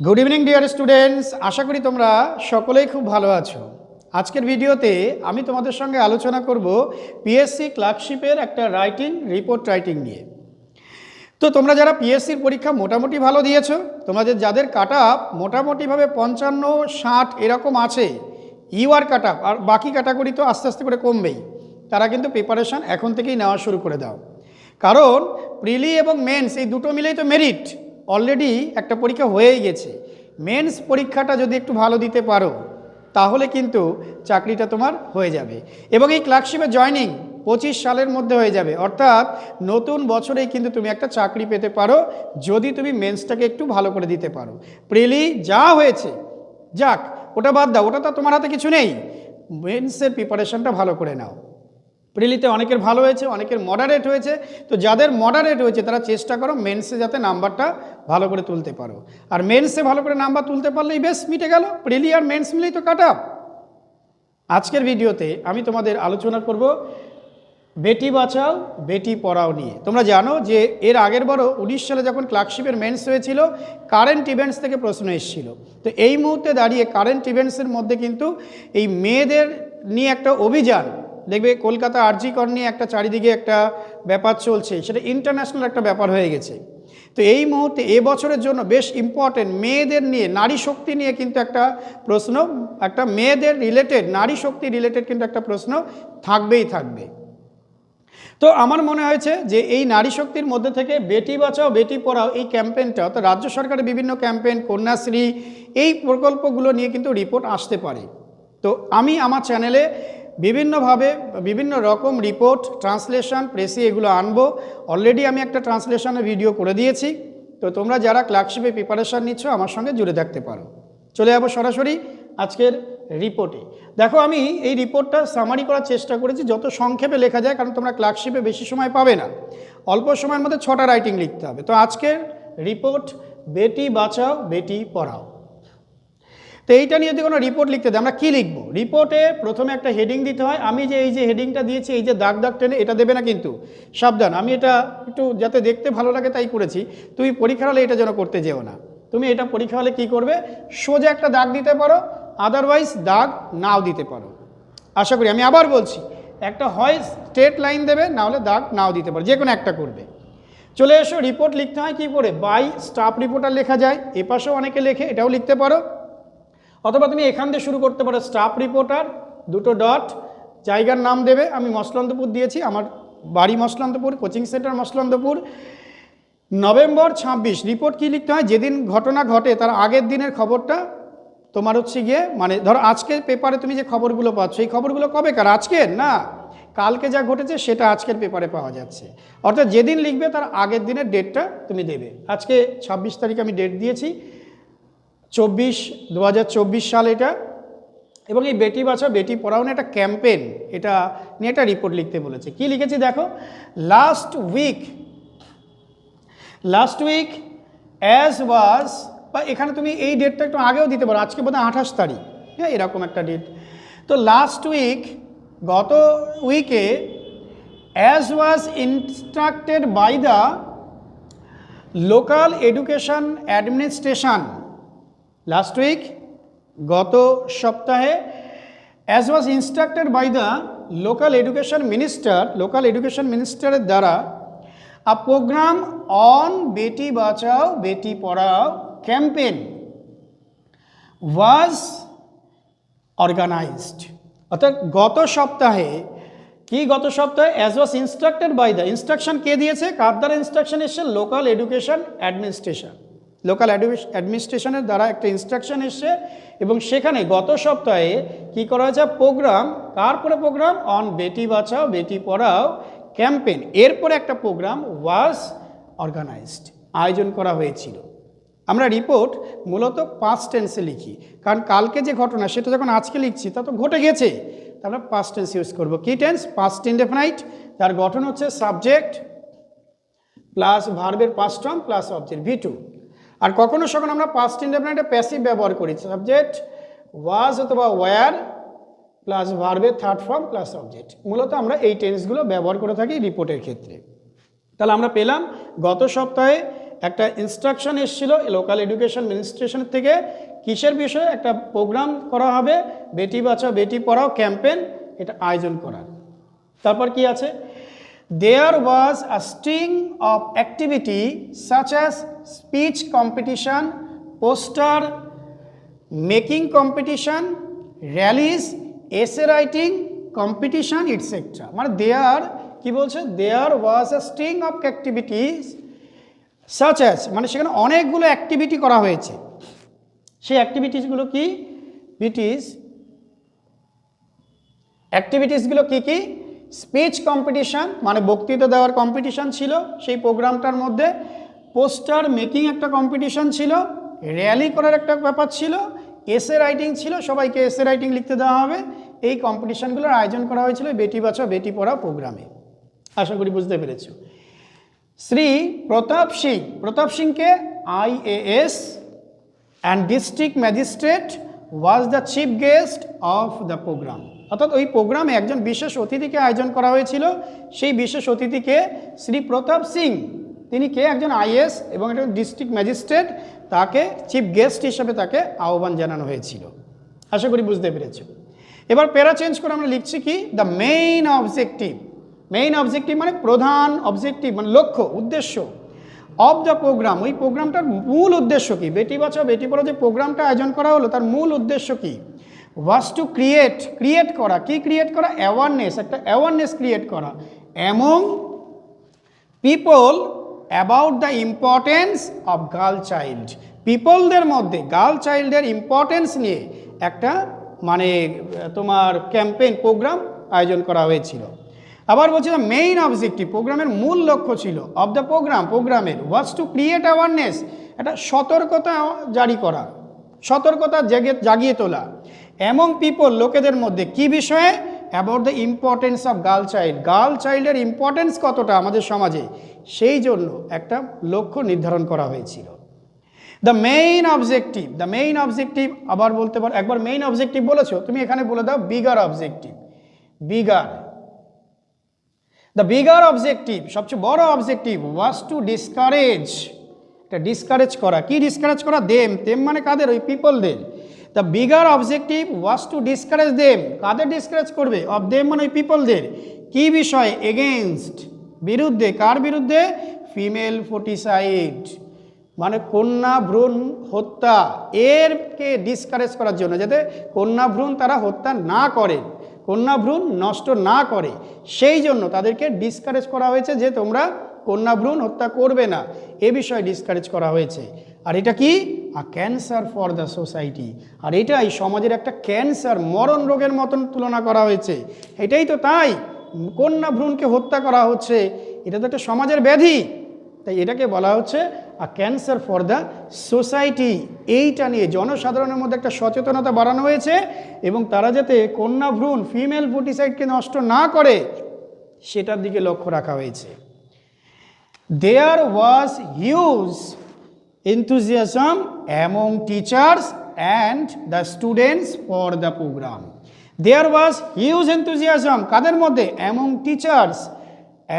Good evening dear students আশা করি তোমরা সকলেই খুব ভালো আছো। আজকের ভিডিওতে আমি তোমাদের সঙ্গে আলোচনা করব পিএসসি ক্লার্কশিপের একটা রাইটিং রিপোর্ট রাইটিং নিয়ে। তো তোমরা যারা পিএসসির পরীক্ষা মোটামুটি ভালো দিয়েছ, তোমাদের যাদের কাট আপ মোটামুটিভাবে পঞ্চান্ন, ষাট এরকম আছে ইউআর কাট আপ আর বাকি ক্যাটাগরি তো আস্তে আস্তে করে কমবেই, তারা কিন্তু প্রিপারেশান এখন থেকেই নেওয়া শুরু করে দাও। কারণ প্রিলি এবং মেন্স এই দুটো মিলেই তো মেরিট অলরেডি একটা পরীক্ষা হয়েই গেছে। মেন্স পরীক্ষাটা যদি একটু ভালো দিতে পারো, তাহলে কিন্তু চাকরিটা তোমার হয়ে যাবে। এবং এই ক্লার্কশিপে জয়নিং পঁচিশ সালের মধ্যে হয়ে যাবে। অর্থাৎ নতুন বছরেই কিন্তু তুমি একটা চাকরি পেতে পারো, যদি তুমি মেন্সটাকে একটু ভালো করে দিতে পারো। প্রিলি যা হয়েছে, যাক, ওটা বাদ দাও, ওটা তো তোমার হাতে কিছু নেই। মেন্সের প্রিপারেশনটা ভালো করে নাও। প্রিলিতে অনেকের ভালো হয়েছে, অনেকের মডারেট হয়েছে। তো যাদের মডারেট হয়েছে, তারা চেষ্টা করো মেন্সে যাতে নাম্বারটা ভালো করে তুলতে পারো। আর মেন্সে ভালো করে নাম্বার তুলতে পারলেই বেশ, মিটে গেল। প্রিলি আর মেন্স মিলেই তো কাট আজকের ভিডিওতে আমি তোমাদের আলোচনা করব বেটি বাঁচাও, বেটি পড়াও নিয়ে। তোমরা জানো যে এর আগের বড় উনিশ সালে যখন ক্লার্কশিপের মেন্স হয়েছিল কারেন্ট ইভেন্টস থেকে প্রশ্ন এসেছিল। তো এই মুহূর্তে দাঁড়িয়ে কারেন্ট ইভেন্টসের মধ্যে কিন্তু এই মেয়েদের নিয়ে একটা অভিযান দেখবে কলকাতা আরজি কর নিয়ে একটা চারিদিকে একটা ব্যাপার চলছে, সেটা ইন্টারন্যাশনাল একটা ব্যাপার হয়ে গেছে। তো এই মুহূর্তে এ বছরের জন্য বেশ ইম্পর্টেন্ট মেয়েদের নিয়ে, নারী শক্তি নিয়ে কিন্তু একটা প্রশ্ন, একটা মেয়েদের রিলেটেড নারী শক্তি রিলেটেড কিন্তু একটা প্রশ্ন থাকবেই থাকবে। তো আমার মনে হয়েছে যে এই নারী শক্তির মধ্যে থেকে বেটি বাঁচাও, বেটি পড়াও, এই ক্যাম্পেইনটা অর্থাৎ রাজ্য সরকারের বিভিন্ন ক্যাম্পেইন কন্যাশ্রী, এই প্রকল্পগুলো নিয়ে কিন্তু রিপোর্ট আসতে পারে। তো আমি আমার চ্যানেলে বিভিন্নভাবে বিভিন্ন রকম রিপোর্ট ট্রান্সলেশন প্রেসি এগুলো আনব। অলরেডি আমি একটা ট্রান্সলেশনের ভিডিও করে দিয়েছি। তো তোমরা যারা ক্লার্কশিপে প্রিপারেশান নিচ্ছ, আমার সঙ্গে জুড়ে থাকতে পারো। চলে যাব সরাসরি আজকের রিপোর্টে দেখো, আমি এই রিপোর্টটা সামারি করার চেষ্টা করেছি, যত সংক্ষেপে লেখা যায়, কারণ তোমরা ক্লার্কশিপে বেশি সময় পাবে না। অল্প সময়ের মধ্যে ছটা রাইটিং লিখতে হবে। তো আজকের রিপোর্ট বেটি বাঁচাও, বেটি পড়াও। তো এইটা নিয়ে যদি কোনো রিপোর্ট লিখতে দেয়, আমরা কী লিখব? রিপোর্টে প্রথমে একটা হেডিং দিতে হয়, আমি যে এই যে হেডিংটা দিয়েছি, এই যে দাগ দাগ টেনে এটা দেবে না কিন্তু। সাবধান, আমি এটা একটু যাতে দেখতে ভালো লাগে তাই করেছি। তুমি পরীক্ষা হলে এটা যেন করতে যেও না। তুমি এটা পরীক্ষা হলে কী করবে? সোজা একটা দাগ দিতে পারো আদারওয়াইজ দাগ নাও দিতে পারো। আশা করি, আমি আবার বলছি, একটা হয় স্ট্রেট লাইন দেবে, না হলে দাগ নাও দিতে পারো যে কোনো একটা করবে। চলে এসো রিপোর্ট লিখতে হয় কী করে? বাই স্টাফ রিপোর্টার লেখা যায়, এপাশেও অনেকে লেখে, এটাও লিখতে পারো। অথবা তুমি এখান দিয়ে শুরু করতে পারো স্টাফ রিপোর্টার, দুটো ডট, জায়গার নাম দেবে, আমি মসলন্দপুর দিয়েছি, আমার বাড়ি Masalandapur, coaching centre Masalandapur. November ছাব্বিশ, রিপোর্ট কী লিখতে হয়? যেদিন ঘটনা ঘটে, তার আগের দিনের খবরটা তোমার হচ্ছে গিয়ে মানে ধরো আজকের পেপারে তুমি যে খবরগুলো পাচ্ছ, এই খবরগুলো কবেকার আজকের? না। কালকে যা ঘটেছে, সেটা আজকের পেপারে পাওয়া যাচ্ছে। অর্থাৎ যেদিন লিখবে, তার আগের দিনের ডেটটা তুমি দেবে। আজকে ছাব্বিশ তারিখ আমি ডেট দিয়েছি। চব্বিশ দু সাল এটা। এবং এই বেটি বাঁচাও, বেটি পড়াও একটা ক্যাম্পেন এটা নিয়ে একটা রিপোর্ট লিখতে বলেছে। কি লিখেছি দেখো? Last week last week as was বা এখানে তুমি এই ডেটটা একটু আগেও দিতে পারো, আজকে বোধহয় আঠাশ তারিখ। হ্যাঁ এরকম একটা ডেট তো লাস্ট উইক গত উইকে as was instructed by the local education administration last week গত সপ্তাহে as was instructed by the local education minister local education মিনিস্টারের দ্বারা আ programme on Beti Bachao Beti Padhao campaign was organised অর্থাৎ গত সপ্তাহে, কি গত সপ্তাহে? As was instructed by the instruction কে দিয়েছে? কার দ্বারা ইনস্ট্রাকশন এসছে? লোকাল এডুকেশন অ্যাডমিনিস্ট্রেশন লোকাল অ্যাডমিনিস্ট্রেশনের দ্বারা একটা ইনস্ট্রাকশন এসছে এবং সেখানে গত সপ্তাহে কি করা হয়েছে? প্রোগ্রাম তারপরে programme on Beti Bachao, Beti Padhao campaign এরপরে একটা প্রোগ্রাম ওয়াজ অর্গানাইজড আয়োজন করা হয়েছিল। আমরা রিপোর্ট মূলত পাঁচ টেন্সে লিখি। কারণ কালকে যে ঘটনা, সেটা যখন আজকে লিখছি, তা তো ঘটে গেছে। তা আমরা পাঁচ টেন্স ইউজ করব। কি টেন্স পাস্ট ইনডেফিনাইট তার গঠন হচ্ছে সাবজেক্ট প্লাস ভার্বের past form plus object V two আর কখনো সখন আমরা পাস্ট ইনডেফিনাইটে প্যাসিভ ব্যবহার করি। সাবজেক্ট ওয়াজ অথবা ওয়ার প্লাস ভার্বের থার্ড ফর্ম প্লাস অবজেক্ট মূলত আমরা এই টেন্সগুলো ব্যবহার করে থাকি রিপোর্টের ক্ষেত্রে। তাহলে আমরা পেলাম, গত সপ্তাহে একটা ইনস্ট্রাকশন এসেছিল লোকাল এডুকেশন মিনিস্ট্রেশনের থেকে, কিসের বিষয়ে একটা প্রোগ্রাম করা হবে, বেটি বাঁচাও, বেটি পড়াও ক্যাম্পেন এটা আয়োজন করার। তারপর কি আছে? There was a string of activity such as speech competition poster making competition rallies essay writing competition etcetera মানে দেয়ার কি বলছে? There was a string of activities such as মানে সেখানে অনেকগুলো অ্যাক্টিভিটি করা হয়েছে। সেই অ্যাক্টিভিটিসগুলো কি? বিটিস অ্যাক্টিভিটিসগুলো কি কি? স্পিচ কম্পিটিশান মানে বক্তৃতা দেওয়ার কম্পিটিশান ছিল। সেই প্রোগ্রামটার মধ্যে পোস্টার মেকিং একটা কম্পিটিশান ছিল র্যালি করার একটা ব্যাপার ছিল এসে রাইটিং ছিল, সবাইকে এসে রাইটিং লিখতে দেওয়া হবে। এই কম্পিটিশানগুলোর আয়োজন করা হয়েছিল বেটি বাঁচাও, বেটি পড়াও প্রোগ্রামে আশা করি বুঝতে পেরেছ। শ্রী প্রতাপ সিং, প্রতাপ সিংকে IAS and district magistrate was the chief guest of the programme অর্থাৎ ওই প্রোগ্রামে একজন বিশেষ অতিথিকে আয়োজন করা হয়েছিল। সেই বিশেষ অতিথিকে শ্রী প্রতাপ সিং, তিনি কে? একজন আইএস এবং একজন ডিস্ট্রিক্ট ম্যাজিস্ট্রেট, তাকে চিফ গেস্ট হিসেবে তাকে আহ্বান জানানো হয়েছিল। আশা করি বুঝতে পেরেছ। এবার প্যারা চেঞ্জ করে আমরা লিখছি কি? The main objective main objective মানে প্রধান অবজেক্টিভ মানে লক্ষ্য, উদ্দেশ্য। অফ দ্য প্রোগ্রাম ওই প্রোগ্রামটার মূল উদ্দেশ্য কি? বেটি বাঁচাও, বেটি পড়াও যে প্রোগ্রামটা আয়োজন করা হলো, তার মূল উদ্দেশ্য কি? ওয়াজ টু ক্রিয়েট ক্রিয়েট করা, কি ক্রিয়েট করা? অ্যাওয়ারনেস একটা অ্যাওয়ারনেস ক্রিয়েট করা। Among people about the importance of girl child পিপলদের মধ্যে গার্ল চাইল্ডের ইম্পর্টেন্স নিয়ে একটা মানে তোমার ক্যাম্পেইন প্রোগ্রাম আয়োজন করা হয়েছিল। আবার বলছি দ্য মেইন অবজেক্টিভ প্রোগ্রামের মূল লক্ষ্য ছিল। অফ দ্য প্রোগ্রাম প্রোগ্রামের ওয়াজ টু ক্রিয়েট অ্যাওয়ারনেস একটা সতর্কতা জারি করা। সতর্কতা জেগে, জাগিয়ে তোলা। এমন পিপল লোকেদের মধ্যে কি বিষয়ে? About the importance of girl child girl চাইল্ডের importance কতটা আমাদের সমাজে? সেই জন্য একটা লক্ষ্য নির্ধারণ করা হয়েছিল। The main objective the main objective আবার বলতে পারো, একবার মেইন অবজেক্টিভ বলেছ, তুমি এখানে বলে দাও bigger objective bigger the bigger objective সবচেয়ে বড় অবজেক্টিভ ওয়াজ টু ডিসকারেজ এটা ডিসকারেজ করা, কি ডিসকারেজ করা? দেম তেম মানে কাদের? ওই পিপলদের the bigger objective was to discourage them Quader discourage করবে? অফ দেম মানে পিপলদের কি বিষয়? এগেনস্ট বিরুদ্ধে। কার বিরুদ্ধে? ফিমেল ফোর্টিসাইড মানে কন্যা ভ্রূণ হত্যা। এরকে ডিসকারেজ করার জন্য। যাতে কন্যা ভ্রূণ তারা হত্যা না করে। কন্যা ভ্রূণ নষ্ট না করে। সেই জন্য তাদেরকে ডিসকারেজ করা হয়েছে যে তোমরা কন্যা ভ্রূণ হত্যা করবে না। এ বিষয়ে ডিসকারেজ করা হয়েছে। আর এটা কি? A cancer for the society আর এটাই সমাজের একটা ক্যান্সার মরণ রোগের মতন তুলনা করা হয়েছে। এটাই তো তাই। কন্যা ভ্রূণকে হত্যা করা হচ্ছে। এটা তো একটা সমাজের ব্যাধি। তাই এটাকে বলা হচ্ছে a cancer for the society এইটা নিয়ে জনসাধারণের মধ্যে একটা সচেতনতা বাড়ানো হয়েছে এবং তারা যাতে কন্যা ভ্রূণ ফিমেল ফুটিসাইডকে নষ্ট না করে, সেটার দিকে লক্ষ্য রাখা হয়েছে। There was huge enthusiasm among teachers and the students for the program. There was huge enthusiasm কাদের মধ্যে among teachers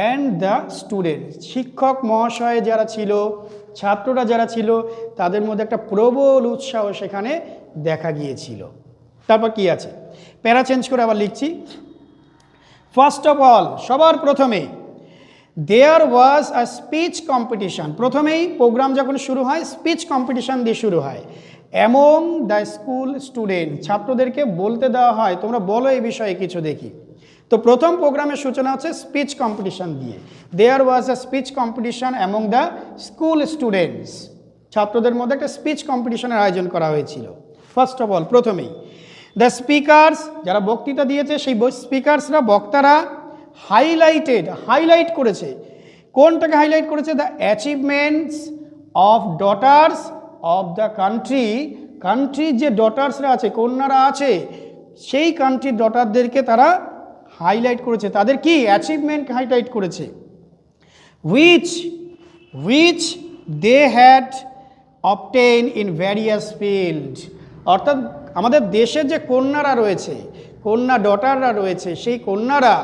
and the students শিক্ষক মহাশয় যারা ছিল ছাত্ররা যারা ছিল তাদের মধ্যে একটা প্রবল উৎসাহ সেখানে দেখা গিয়েছিল তারপর কি আছে প্যারা চেঞ্জ করে আবার লিখছি ফার্স্ট অফ অল সবার প্রথমে there was a speech competition প্রথমেই প্রোগ্রাম যখন শুরু হয় স্পিচ কম্পিটিশান দিয়ে শুরু হয়। এমং দ্য স্কুল স্টুডেন্ট ছাত্রদেরকে বলতে দেওয়া হয়, তোমরা বলো এই বিষয়ে কিছু দেখি। তো প্রথম প্রোগ্রামের সূচনা হচ্ছে স্পিচ কম্পিটিশান দিয়ে। There was a speech competition among the school students ছাত্রদের মধ্যে একটা স্পিচ কম্পিটিশনের আয়োজন করা হয়েছিল। ফার্স্ট অফ অল প্রথমেই দ্য স্পিকার্স যারা বক্তৃতা দিয়েছে, সেই স্পিকার্সরা বক্তারা হাইলাইটেড হাইলাইট করেছে। কোনটাকে হাইলাইট করেছে? The achievements of daughters of the country কান্ট্রির যে ডটার্সরা আছে, কন্যারা আছে, সেই কান্ট্রির ডটারদেরকে তারা হাইলাইট করেছে। তাদের কি অ্যাচিভমেন্ট হাইলাইট করেছে? Which which they had obtained in various field অর্থাৎ আমাদের দেশের যে কন্যারা রয়েছে, কন্যা ডটাররা রয়েছে, সেই কন্যারা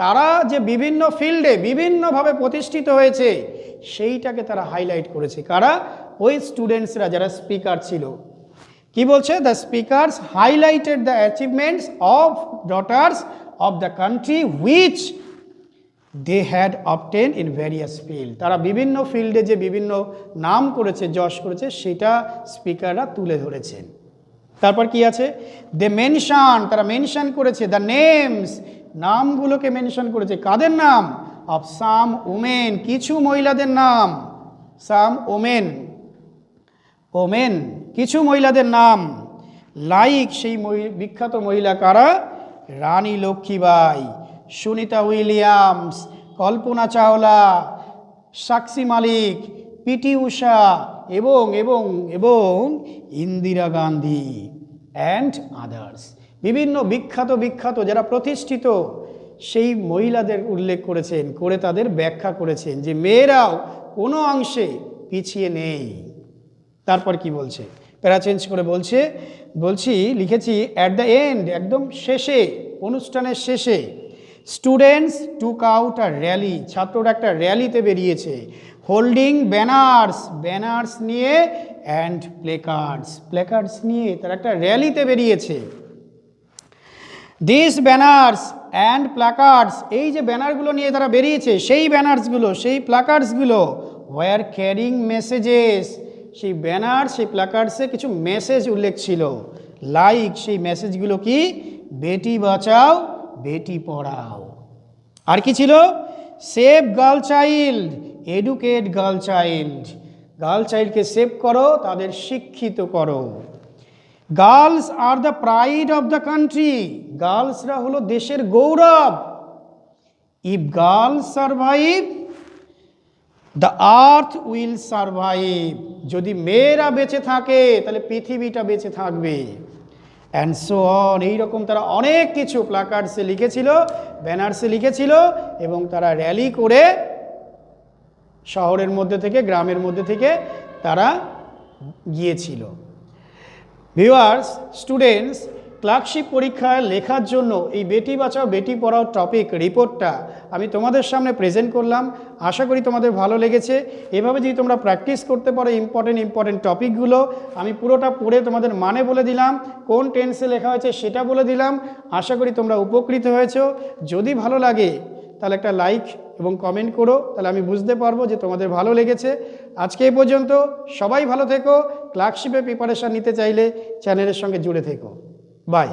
তারা যে বিভিন্ন ফিল্ডে বিভিন্নভাবে প্রতিষ্ঠিত হয়েছে, সেইটাকে তারা হাইলাইট করেছে। কারা? ওই স্টুডেন্টসরা যারা স্পিকার ছিল। কি বলছে? The speakers highlighted the achievements of daughters of the country which they had obtain in various field তারা বিভিন্ন ফিল্ডে যে বিভিন্ন নাম করেছে, যশ করেছে, সেটা স্পিকাররা তুলে ধরেছেন। তারপর কি আছে? দে মেনশন তারা মেনশন করেছে দ্য নেমস নামগুলোকে মেনশন করেছে। কাদের নাম? অফ সাম ওমেন, কিছু মহিলাদের নাম। সাম ওমেন। ওমেন, কিছু মহিলাদের নাম। লাইক সেই বিখ্যাত মহিলা কারা? রানী লক্ষ্মীবাই, সুনিতা উইলিয়ামস, কল্পনা চাওলা সাক্ষী মালিক, পিটি উষা এবং এবং এবং ইন্দিরা গান্ধী অ্যান্ড আদার্স বিভিন্ন বিখ্যাত বিখ্যাত যারা প্রতিষ্ঠিত, সেই মহিলাদের উল্লেখ করেছেন, করে তাদের ব্যাখ্যা করেছেন যে মেয়েরাও কোনো অংশে পিছিয়ে নেই। তারপর কি বলছে? প্যারা চেঞ্জ করে বলছে, বলছি, লিখেছি অ্যাট দ্য এন্ড একদম শেষে, অনুষ্ঠানের শেষে students took out a rally ছাত্ররা একটা র্যালিতে বেরিয়েছে হোল্ডিং ব্যানার্স ব্যানার্স নিয়ে অ্যান্ড প্লেকার্ডস প্লেকার্ডস নিয়ে তারা একটা র্যালিতে বেরিয়েছে। দিস ব্যানার্স অ্যান্ড প্লাকার্ডস এই যে ব্যানারগুলো নিয়ে তারা বেরিয়েছে, সেই ব্যানার্সগুলো, সেই প্লাকার্ডসগুলো ওয়ার ক্যারিং মেসেজেস সেই ব্যানার, সেই প্লাকার্ডসে কিছু মেসেজ উল্লেখ ছিল। লাইক সেই মেসেজগুলো কি? বেটি বাঁচাও, বেটি পড়াও। আর কি ছিল? Save girl child educate girl child girl চাইল্ডকে save করো, তাদের শিক্ষিত করো। Girls are the pride of the country. গার্লসরা হলো দেশের গৌরব। If girls survive, the earth will survive. যদি মেয়েরা বেঁচে থাকে, তাহলে পৃথিবীটা বেঁচে থাকবে। অ্যান্ড সো অন এইরকম তারা অনেক কিছু প্লাকার্ডসে লিখেছিল, ব্যানার্সে লিখেছিল, এবং তারা র্যালি করে শহরের মধ্যে থেকে, গ্রামের মধ্যে থেকে তারা গিয়েছিল। ভিউয়ার্স, স্টুডেন্টস, ক্লার্কশিপ পরীক্ষায় লেখার জন্য এই বেটি বাঁচাও, বেটি পড়াও টপিক রিপোর্টটা আমি তোমাদের সামনে প্রেজেন্ট করলাম। আশা করি তোমাদের ভালো লেগেছে। এভাবে যদি তোমরা প্র্যাকটিস করতে পারো ইম্পর্টেন্ট ইম্পর্টেন্ট টপিকগুলো আমি পুরোটা পড়ে তোমাদের মানে বলে দিলাম, কোন টেন্সে লেখা হয়েছে সেটা বলে দিলাম। আশা করি তোমরা উপকৃত হয়েছো। যদি ভালো লাগে তাহলে একটা লাইক এবং কমেন্ট করো, তাহলে আমি বুঝতে পারব যে তোমাদের ভালো লেগেছে। আজকে এই পর্যন্ত সবাই ভালো থেকো ক্লার্কশিপে প্রিপারেশান নিতে চাইলে চ্যানেলের সঙ্গে জুড়ে থেকো। বাই